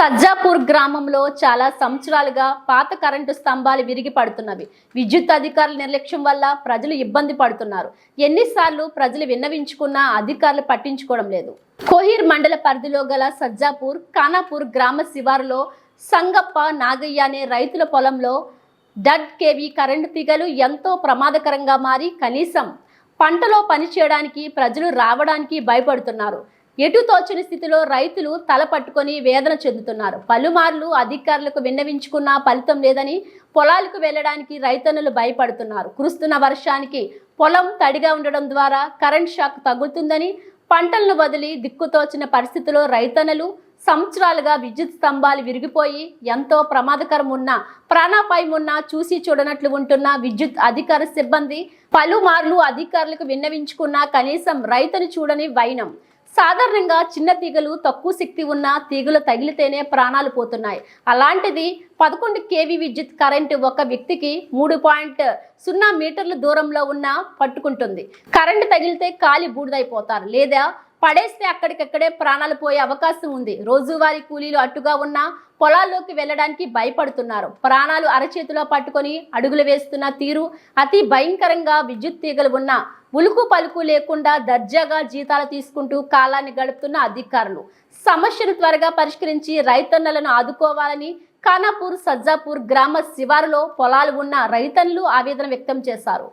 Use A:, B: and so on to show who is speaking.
A: సజ్జాపూర్ గ్రామంలో చాలా సంవత్సరాలుగా పాత కరెంటు స్తంభాలు విరిగి పడుతున్నవి. విద్యుత్ అధికారుల నిర్లక్ష్యం వల్ల ప్రజలు ఇబ్బంది పడుతున్నారు. ఎన్నిసార్లు ప్రజలు విన్నవించుకున్నా అధికారులు పట్టించుకోవడం లేదు. కోహీర్ మండల పరిధిలో గల సజ్జాపూర్ ఖానాపూర్ గ్రామ శివారులో సంగప్ప నాగయ్య అనే రైతుల పొలంలో డడ్ కేవీ కరెంటు తీగలు ఎంతో ప్రమాదకరంగా మారి కనీసం పంటలో పనిచేయడానికి ప్రజలు రావడానికి భయపడుతున్నారు. ఎటు తోచని స్థితిలో రైతులు తల పట్టుకొని వేదన చెందుతున్నారు. పలుమార్లు అధికారులకు విన్నవించుకున్నా ఫలితం లేదని పొలాలకు వెళ్ళడానికి రైతన్నులు భయపడుతున్నారు. కురుస్తున్న వర్షానికి పొలం తడిగా ఉండడం ద్వారా కరెంట్ షాక్ తగులుతుందని పంటలను వదిలి దిక్కుతోచిన పరిస్థితిలో రైతన్నలు సంవత్సరాలుగా విద్యుత్ స్తంభాలు విరిగిపోయి ఎంతో ప్రమాదకరం ఉన్న ప్రాణాపాయం ఉన్న చూసి చూడనట్లు ఉంటున్న విద్యుత్ అధికార సిబ్బంది పలుమార్లు అధికారులకు విన్నవించుకున్న కనీసం రైతును చూడని వైనం. సాధారణంగా చిన్న తీగలు తక్కువ శక్తి ఉన్న తీగలు తగిలితేనే ప్రాణాలు పోతున్నాయి. అలాంటిది పదకొండు కేవీ విద్యుత్ కరెంటు ఒక వ్యక్తికి మూడు పాయింట్ సున్నా మీటర్ల దూరంలో ఉన్న పట్టుకుంటుంది. కరెంటు తగిలితే కాలి బూడిదైపోతారు. లేదా పడేస్తే అక్కడికక్కడే ప్రాణాలు పోయే అవకాశం ఉంది. రోజువారీ కూలీలు అట్టుగా ఉన్న పొలాల్లోకి వెళ్ళడానికి భయపడుతున్నారు. ప్రాణాలు అరచేతిలో పట్టుకొని అడుగులు వేస్తున్న తీరు అతి భయంకరంగా విద్యుత్ తీగలు ఉన్న ఉలుకు పలుకు లేకుండా దర్జాగా జీతాలు తీసుకుంటూ కాలాన్ని గడుపుతున్న అధికారులు. సమస్యను త్వరగా పరిష్కరించి రైతన్నలను ఆదుకోవాలని ఖానాపూర్ సజ్జాపూర్ గ్రామ శివారులో పొలాలు ఉన్న రైతన్లు ఆవేదన వ్యక్తం చేశారు.